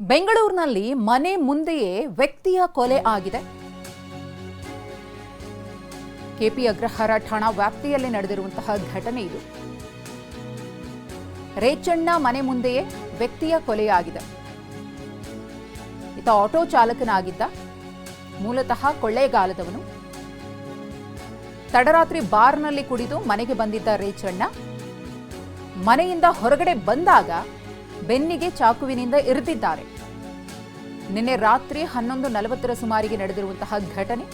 ಬೆಂಗಳೂರಿನಲ್ಲಿ ಮನೆ ಮುಂದೆಯೇ ವ್ಯಕ್ತಿಯ ಕೊಲೆ ಆಗಿದೆ. ಕೆಪಿ ಅಗ್ರಹಾರ ಠಾಣಾ ವ್ಯಾಪ್ತಿಯಲ್ಲಿ ನಡೆದಿರುವಂತಹ ಘಟನೆ ಇದು. ರೇಚಣ್ಣ ಮನೆ ಮುಂದೆಯೇ ವ್ಯಕ್ತಿಯ ಕೊಲೆಯಾಗಿದೆ ಈತ ಆಟೋ ಚಾಲಕನಾಗಿದ್ದ ಮೂಲತಃ ಕೊಳ್ಳೇಗಾಲದವನು. ತಡರಾತ್ರಿ ಬಾರ್ನಲ್ಲಿ ಕುಡಿದು ಮನೆಗೆ ಬಂದಿದ್ದ ರೇಚಣ್ಣ ಮನೆಯಿಂದ ಹೊರಗಡೆ ಬಂದಾಗ ಬೆನ್ನಿಗೆ ಚಾಕುವಿನಿಂದ ಇರಿದಿದ್ದಾರೆ. ನಿನ್ನೆ ರಾತ್ರಿ ಹನ್ನೊಂದು ನಲವತ್ತರ ಸುಮಾರಿಗೆ ನಡೆದಿರುವಂತಹ ಘಟನೆ.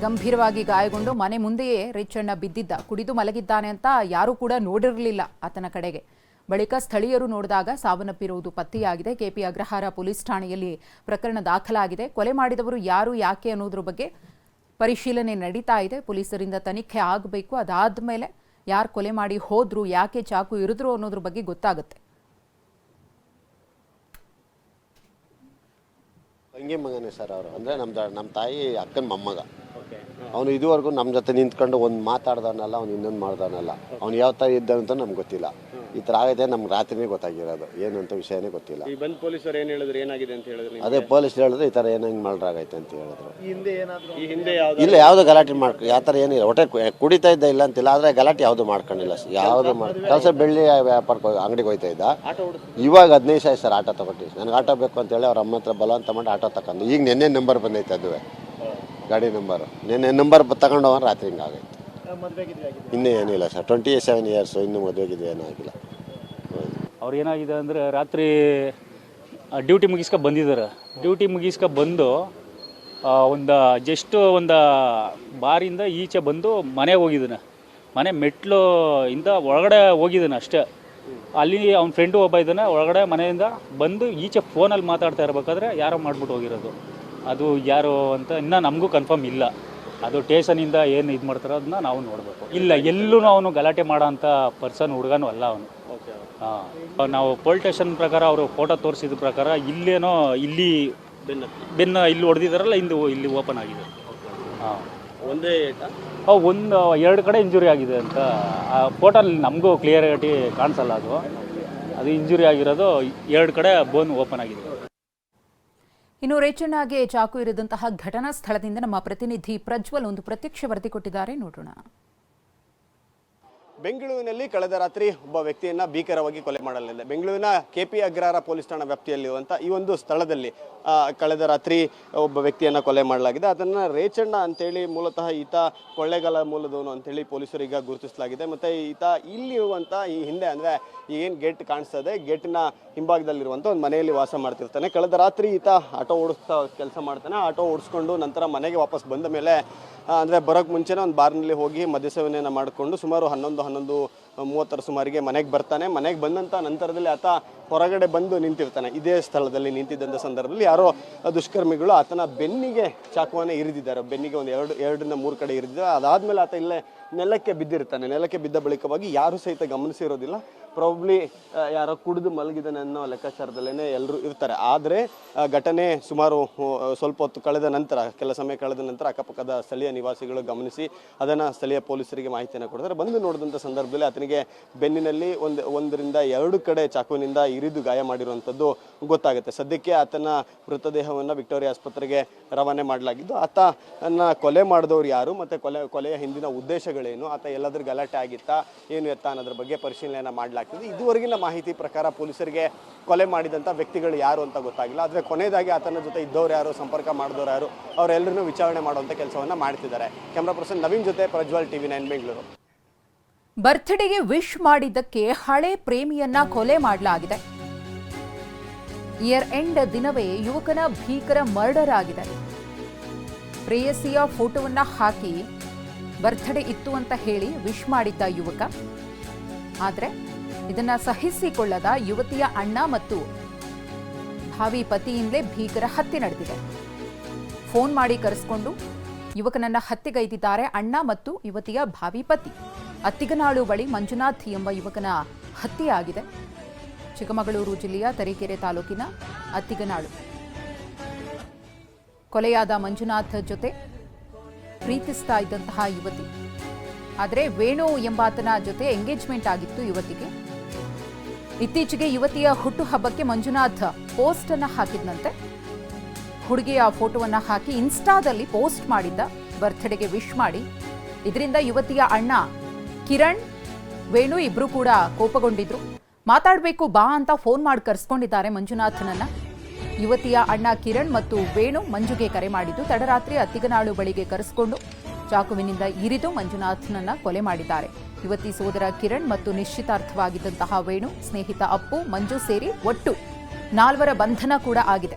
ಗಂಭೀರವಾಗಿ ಗಾಯಗೊಂಡು ಮನೆ ಮುಂದೆಯೇ ರಿಚ್ಚಣ್ಣ ಬಿದ್ದಿದ್ದ, ಕುಡಿದು ಮಲಗಿದ್ದಾನೆ ಅಂತ ಯಾರೂ ಕೂಡ ನೋಡಿರಲಿಲ್ಲ ಆತನ ಕಡೆಗೆ. ಬಳಿಕ ಸ್ಥಳೀಯರು ನೋಡಿದಾಗ ಸಾವನ್ನಪ್ಪಿರುವುದು ಪತ್ತೆಯಾಗಿದೆ. ಕೆಪಿ ಅಗ್ರಹಾರ ಪೊಲೀಸ್ ಠಾಣೆಯಲ್ಲಿ ಪ್ರಕರಣ ದಾಖಲಾಗಿದೆ. ಕೊಲೆ ಮಾಡಿದವರು ಯಾರು, ಯಾಕೆ ಅನ್ನೋದ್ರ ಬಗ್ಗೆ ಪರಿಶೀಲನೆ ನಡೀತಾ ಇದೆ. ಪೊಲೀಸರಿಂದ ತನಿಖೆ ಆಗಬೇಕು. ಅದಾದ ಮೇಲೆ ಯಾರು ಕೊಲೆ ಮಾಡಿ ಹೋದ್ರು ಯಾಕೆ ಚಾಕು ಇರಿದ್ರು ಅನ್ನೋದ್ರ ಬಗ್ಗೆ ಗೊತ್ತಾಗುತ್ತೆ. ತಂಗಿ ಮಗನೇ ಸರ್ ಅವರು. ಅಂದ್ರೆ ನಮ್ಮ ನಮ್ಮ ತಾಯಿ ಅಕ್ಕನ ಮೊಮ್ಮಗ. ಅವನು ಇದುವರೆಗೂ ನಮ್ಮ ಜೊತೆ ನಿಂತ್ಕೊಂಡು ಒಂದು ಮಾತಾಡ್ದಾನಲ್ಲ ಅವ್ನು ಇನ್ನೊಂದು ಮಾಡ್ದಾನಲ್ಲ ಅವ್ನು ಯಾವ ಥರ ಇದ್ದ ಅಂತ ನಮ್ಗೆ ಗೊತ್ತಿಲ್ಲ. ಈ ಥರ ಆಗಿದೆ ನಮ್ಗೆ ರಾತ್ರಿನೇ ಗೊತ್ತಾಗಿರೋದು. ಏನು ಅಂತ ವಿಷಯನೇ ಗೊತ್ತಿಲ್ಲ. ಈ ಬಂದ್ ಪೊಲೀಸರು ಏನು ಹೇಳಿದ್ರು ಏನಾಗಿದೆ ಅಂತ ಹೇಳಿದ್ರು ಅದೇ ಪೊಲೀಸ್ ಹೇಳಿದ್ರೆ ಈ ಥರ ಏನೋ ಹಿಂಗೆ ಮಾಡ್ರಾಗೈತೆ ಅಂತ ಹೇಳಿದ್ರು. ಈ ಹಿಂದೆ ಯಾವ್ದು ಇಲ್ಲ ಯಾವುದೋ ಗಲಾಟೆ ಮಾಡ್ಕೊ ಯಾವ ಥರ ಏನಿಲ್ಲ. ಹೊಟ್ಟೆ ಕು- ಕುಡಿತಾ ಇದ್ದ ಇಲ್ಲ ಅಂತಿಲ್ಲ ಆದರೆ ಗಲಾಟೆ ಯಾವುದು ಮಾಡ್ಕೊಂಡಿಲ್ಲ. ಯಾವುದು ಮಾಡಿ ಕೆಲಸ ಬೆಳ್ಳಿ ವ್ಯಾಪಾರಕ್ಕೆ ಹೋಗಿ ಅಂಗಡಿಗೆ ಹೋಯ್ತಾ ಇದ್ದ. ಆಟೋ ಓಡಿಸ್ ಇವಾಗ ಹದಿನೈದು ಸಾವಿರ ಸರ್ ಆಟೋ ತಗೊಟ್ಟು ನನಗೆ ಆಟೋ ಬೇಕು ಅಂತೇಳಿ ಅವ್ರ ಅಮ್ಮ ಹತ್ರ ಬಲವಂತ ಮಾಡಿ ಆಟೋ ತಗೊಂಡು ಈಗ ನಿನ್ನೆ ನಂಬರ್ ಬಂದೈತೆ ಅದುವೆ. ಗಾಡಿ ನಂಬರು. ನಿನ್ನೆ ನಂಬರ್ ತಗೊಂಡು ಹೋಗಿ ರಾತ್ರಿ ಹಿಂಗೆ ಆಗೈತೆ ಇನ್ನೂ ಏನಿಲ್ಲ ಸರ್. ಟ್ವೆಂಟಿ ಸೆವೆನ್ ಇಯರ್ಸು ಇನ್ನೂ ಮದುವೆಗಿದೆ ಏನೂ ಆಗಿಲ್ಲ. ಅವ್ರು ಏನಾಗಿದೆ ಅಂದರೆ ರಾತ್ರಿ ಡ್ಯೂಟಿ ಮುಗಿಸ್ಕೊ ಬಂದಿದ್ದಾರೆ. ಡ್ಯೂಟಿ ಮುಗಿಸ್ಕೊ ಬಂದು ಒಂದು ಜಸ್ಟ್ ಒಂದು ಬಾರಿಂದ ಈಚೆ ಬಂದು ಮನೆಗೆ ಹೋಗಿದ್ದಾನೆ. ಮನೆ ಮೆಟ್ಲು ಇಂದ ಒಳಗಡೆ ಹೋಗಿದ್ದಾನೆ ಅಷ್ಟೇ. ಅಲ್ಲಿ ಅವ್ನ ಫ್ರೆಂಡು ಒಬ್ಬ ಇದ್ದಾನೆ, ಒಳಗಡೆ ಮನೆಯಿಂದ ಬಂದು ಈಚೆ ಫೋನಲ್ಲಿ ಮಾತಾಡ್ತಾ ಇರಬೇಕಾದ್ರೆ ಯಾರೋ ಮಾಡ್ಬಿಟ್ಟು ಹೋಗಿರೋದು. ಅದು ಯಾರು ಅಂತ ಇನ್ನೂ ನಮಗೂ ಕನ್ಫರ್ಮ್ ಇಲ್ಲ. ಅದು ಟೇಷನಿಂದ ಏನು ಇದು ಮಾಡ್ತಾರೋ ಅದನ್ನ ನಾವು ನೋಡಬೇಕು. ಇಲ್ಲ ಎಲ್ಲೂ ಅವನು ಗಲಾಟೆ ಮಾಡೋಂಥ ಪರ್ಸನ್ ಹುಡುಗನೂ ಅಲ್ಲ ಅವನು. ಹಾಂ. ನಾವು ಪೋಲ್ ಸ್ಟೇಷನ್ ಪ್ರಕಾರ ಅವರು ಫೋಟೋ ತೋರಿಸಿದ ಪ್ರಕಾರ ಇಲ್ಲೇನೋ ಇಲ್ಲಿ ಬೆನ್ನ. ಇಲ್ಲಿ ಹೊಡೆದಿದ್ದಾರಲ್ಲ ಇಂದು ಇಲ್ಲಿ ಓಪನ್ ಆಗಿದೆ. ಹಾಂ. ಒಂದೇ ಒಂದು ಎರಡು ಕಡೆ ಇಂಜುರಿ ಆಗಿದೆ ಅಂತ. ಆ ಫೋಟೋಲ್ಲಿ ನಮಗೂ ಕ್ಲಿಯರ್ ಆಗಿ ಕಾಣಿಸಲ್ಲ ಅದು. ಅದು ಇಂಜುರಿ ಆಗಿರೋದು ಎರಡು ಕಡೆ ಬೋನ್ ಓಪನ್ ಆಗಿದೆ. ಇನ್ನು ರೇಚಣ್ಣಗೆ ಚಾಕು ಇರಿದಂತಹ ಘಟನಾ ಸ್ಥಳದಿಂದ ನಮ್ಮ ಪ್ರತಿನಿಧಿ ಪ್ರಜ್ವಲ್ ಒಂದು ಪ್ರತ್ಯಕ್ಷ ವರದಿ ಕೊಟ್ಟಿದ್ದಾರೆ. ನೋಡೋಣ. ಬೆಂಗಳೂರಿನಲ್ಲಿ ಕಳೆದ ರಾತ್ರಿ ಒಬ್ಬ ವ್ಯಕ್ತಿಯನ್ನ ಭೀಕರವಾಗಿ ಕೊಲೆ ಮಾಡಲಿದೆ. ಬೆಂಗಳೂರಿನ ಕೆ ಪಿ ಅಗ್ರಹಾರ ಪೊಲೀಸ್ ಠಾಣಾ ವ್ಯಾಪ್ತಿಯಲ್ಲಿರುವಂಥ ಈ ಒಂದು ಸ್ಥಳದಲ್ಲಿ ಕಳೆದ ರಾತ್ರಿ ಒಬ್ಬ ವ್ಯಕ್ತಿಯನ್ನ ಕೊಲೆ ಮಾಡಲಾಗಿದೆ. ಅದನ್ನ ರೇಚಣ್ಣ ಅಂತೇಳಿ ಮೂಲತಃ ಈತ ಕೊಳ್ಳೆಗಾಲ ಮೂಲದವನು ಅಂತೇಳಿ ಪೊಲೀಸರು ಈಗ ಗುರುತಿಸಲಾಗಿದೆ. ಮತ್ತೆ ಈತ ಇಲ್ಲಿರುವಂಥ ಈ ಹಿಂದೆ ಅಂದ್ರೆ ಏನು ಗೇಟ್ ಕಾಣಿಸ್ತದೆ, ಗೇಟಿನ ಹಿಂಭಾಗದಲ್ಲಿರುವಂಥ ಒಂದು ಮನೆಯಲ್ಲಿ ವಾಸ ಮಾಡ್ತಿರ್ತಾನೆ. ಕಳೆದ ರಾತ್ರಿ ಈತ ಆಟೋ ಓಡಿಸ್ತಾ ಕೆಲಸ ಮಾಡ್ತಾನೆ. ಆಟೋ ಓಡಿಸ್ಕೊಂಡು ನಂತರ ಮನೆಗೆ ವಾಪಸ್ ಬಂದ ಮೇಲೆ ಅಂದ್ರೆ ಬರೋಕ್ಕೆ ಮುಂಚೆನೇ ಒಂದು ಬಾರ್ನಲ್ಲಿ ಹೋಗಿ ಮದ್ಯ ಸೇವನೆಯನ್ನು ಮಾಡಿಕೊಂಡು ಸುಮಾರು ಹನ್ನೊಂದು ಹನ್ನೊಂದು ಒಂದೊಂದು ಮೂವತ್ತರ ಸುಮಾರಿಗೆ ಮನೆಗೆ ಬರ್ತಾನೆ. ಮನೆಗೆ ಬಂದಂಥ ನಂತರದಲ್ಲಿ ಆತ ಹೊರಗಡೆ ಬಂದು ನಿಂತಿರ್ತಾನೆ. ಇದೇ ಸ್ಥಳದಲ್ಲಿ ನಿಂತಿದ್ದಂಥ ಸಂದರ್ಭದಲ್ಲಿ ಯಾರೋ ದುಷ್ಕರ್ಮಿಗಳು ಆತನ ಬೆನ್ನಿಗೆ ಚಾಕುವನ್ನ ಇರಿದಿದ್ದಾರೆ. ಬೆನ್ನಿಗೆ ಒಂದು ಎರಡು, ಎರಡರಿಂದ ಮೂರು ಕಡೆ ಇರಿದಿದ್ದಾರೆ. ಅದಾದಮೇಲೆ ಆತ ಇಲ್ಲೇ ನೆಲಕ್ಕೆ ಬಿದ್ದಿರ್ತಾನೆ. ನೆಲಕ್ಕೆ ಬಿದ್ದ ಬಳಿಕವಾಗಿ ಯಾರು ಸಹಿತ ಗಮನಿಸಿರೋದಿಲ್ಲ ಪ್ರಾಬ್ಲಿ ಯಾರೋ ಕುಡಿದು ಮಲಗಿದಾನೆ ಅನ್ನೋ ಲೆಕ್ಕಾಚಾರದಲ್ಲೇ ಎಲ್ಲರೂ ಇರ್ತಾರೆ. ಆದರೆ ಘಟನೆ ಸುಮಾರು ಸ್ವಲ್ಪ ಹೊತ್ತು ಕಳೆದ ನಂತರ, ಕೆಲ ಸಮಯ ಕಳೆದ ನಂತರ ಅಕ್ಕಪಕ್ಕದ ಸ್ಥಳೀಯ ನಿವಾಸಿಗಳು ಗಮನಿಸಿ, ಅದನ್ನು ಸ್ಥಳೀಯ ಪೊಲೀಸರಿಗೆ ಮಾಹಿತಿಯನ್ನು ಕೊಡ್ತಾರೆ. ಬಂದು ನೋಡಿದಂಥ ಸಂದರ್ಭದಲ್ಲಿ ಆತನಿಗೆ ಬೆನ್ನಿನಲ್ಲಿ ಒಂದು ಒಂದರಿಂದ ಎರಡು ಕಡೆ ಚಾಕುವಿನಿಂದ ಇರಿದು ಗಾಯ ಮಾಡಿರುವಂಥದ್ದು ಗೊತ್ತಾಗುತ್ತೆ. ಸದ್ಯಕ್ಕೆ ಆತನ ಮೃತದೇಹವನ್ನು ವಿಕ್ಟೋರಿಯಾ ಆಸ್ಪತ್ರೆಗೆ ರವಾನೆ ಮಾಡಲಾಗಿದ್ದು ಆತನ ಕೊಲೆ ಮಾಡಿದವರು ಯಾರು ಮತ್ತು ಕೊಲೆ, ಕೊಲೆಯ ಹಿಂದಿನ ಉದ್ದೇಶಗಳೇನು, ಆತ ಎಲ್ಲಾದ್ರೂ ಗಲಾಟೆ ಆಗಿತ್ತಾ, ಏನು ಎತ್ತ ಅನ್ನೋದ್ರ ಬಗ್ಗೆ ಪರಿಶೀಲನೆಯನ್ನು ಮಾಡಲಾಗ್ತದೆ. ಇದುವರೆಗಿನ ಮಾಹಿತಿ ಪ್ರಕಾರ ಪೊಲೀಸರಿಗೆ ಕೊಲೆ ಮಾಡಿದಂಥ ವ್ಯಕ್ತಿಗಳು ಯಾರು ಅಂತ ಗೊತ್ತಾಗಿಲ್ಲ. ಆದರೆ ಕೊನೆಯದಾಗಿ ಆತನ ಜೊತೆ ಇದ್ದವ್ರು ಯಾರು, ಸಂಪರ್ಕ ಮಾಡಿದವರು ಯಾರು, ಅವರೆಲ್ಲರನ್ನೂ ವಿಚಾರಣೆ ಮಾಡುವಂಥ ಕೆಲಸವನ್ನು ಮಾಡ್ತಿದ್ದಾರೆ. ಕ್ಯಾಮ್ರಾ ಪರ್ಸನ್ ನವೀನ್ ಜೊತೆ ಪ್ರಜ್ವಲ್ ಟಿವಿ ನೈನ್ ಬೆಂಗಳೂರು. ಬರ್ತ್ಡೇಗೆ ವಿಶ್ ಮಾಡಿದ್ದಕ್ಕೆ ಹಳೆ ಪ್ರೇಮಿಯನ್ನ ಕೊಲೆ ಮಾಡಲಾಗಿದೆ. ಇಯರ್ ಎಂಡ್ ದಿನವೇ ಯುವಕನ ಭೀಕರ ಮರ್ಡರ್ ಆಗಿದೆ. ಪ್ರೇಯಸಿಯ ಫೋಟೋವನ್ನ ಹಾಕಿ ಬರ್ತ್ಡೇ ಇತ್ತು ಅಂತ ಹೇಳಿ ವಿಶ್ ಮಾಡಿದ್ದ ಯುವಕ. ಆದರೆ ಇದನ್ನ ಸಹಿಸಿಕೊಳ್ಳದ ಯುವತಿಯ ಅಣ್ಣ ಮತ್ತು ಭಾವಿ ಪತಿಯಿಂದಲೇ ಭೀಕರ ಹತ್ಯೆ ನಡೆದಿದೆ. ಫೋನ್ ಮಾಡಿ ಕರೆಸಿಕೊಂಡು ಯುವಕನನ್ನ ಹತ್ಯೆಗೈದಿದ್ದಾರೆ ಅಣ್ಣ ಮತ್ತು ಯುವತಿಯ ಭಾವಿ ಪತಿ. ಅತ್ತಿಗನಾಳು ಬಳಿ ಮಂಜುನಾಥ್ ಎಂಬ ಯುವಕನ ಹತ್ಯೆಯಾಗಿದೆ. ಚಿಕ್ಕಮಗಳೂರು ಜಿಲ್ಲೆಯ ತರೀಕೆರೆ ತಾಲೂಕಿನ ಅತ್ತಿಗನಾಳು. ಕೊಲೆಯಾದ ಮಂಜುನಾಥ್ ಜೊತೆ ಪ್ರೀತಿಸ್ತಾ ಇದ್ದಂತಹ ಯುವತಿ. ಆದರೆ ವೇಣು ಎಂಬಾತನ ಜೊತೆ ಎಂಗೇಜ್ಮೆಂಟ್ ಆಗಿತ್ತು ಯುವತಿಗೆ. ಇತ್ತೀಚೆಗೆ ಯುವತಿಯ ಹುಟ್ಟುಹಬ್ಬಕ್ಕೆ ಮಂಜುನಾಥ್ ಪೋಸ್ಟ್ ಅನ್ನ ಹಾಕಿದ್ನಂತೆ. ಹುಡುಗಿಯ ಫೋಟೋವನ್ನ ಹಾಕಿ ಇನ್ಸ್ಟಾದಲ್ಲಿ ಪೋಸ್ಟ್ ಮಾಡಿದ್ದ, ಬರ್ತ್ಡೇಗೆ ವಿಶ್ ಮಾಡಿ. ಇದರಿಂದ ಯುವತಿಯ ಅಣ್ಣ ಕಿರಣ್, ವೇಣು ಇಬ್ರು ಕೂಡ ಕೋಪಗೊಂಡಿದ್ರು. ಮಾತಾಡಬೇಕು, ಬಾ ಅಂತ ಫೋನ್ ಮಾಡಿ ಕರೆಸ್ಕೊಂಡಿದ್ದಾರೆ ಮಂಜುನಾಥನನ್ನ. ಯುವತಿಯ ಅಣ್ಣ ಕಿರಣ್ ಮತ್ತು ವೇಣು ಮಂಜುಗೆ ಕರೆ ಮಾಡಿದ್ದು ತಡರಾತ್ರಿ ಅತ್ತಿಗನಾಳು ಬಳಿಗೆ ಕರೆಸ್ಕೊಂಡು ಚಾಕುವಿನಿಂದ ಇರಿದು ಮಂಜುನಾಥನನ್ನ ಕೊಲೆ ಮಾಡಿದ್ದಾರೆ. ಯುವತಿ ಸೋದರ ಕಿರಣ್ ಮತ್ತು ನಿಶ್ಚಿತಾರ್ಥವಾಗಿದ್ದಂತಹ ವೇಣು, ಸ್ನೇಹಿತ ಅಪ್ಪು, ಮಂಜು ಸೇರಿ ಒಟ್ಟು ನಾಲ್ವರ ಬಂಧನ ಕೂಡ ಆಗಿದೆ.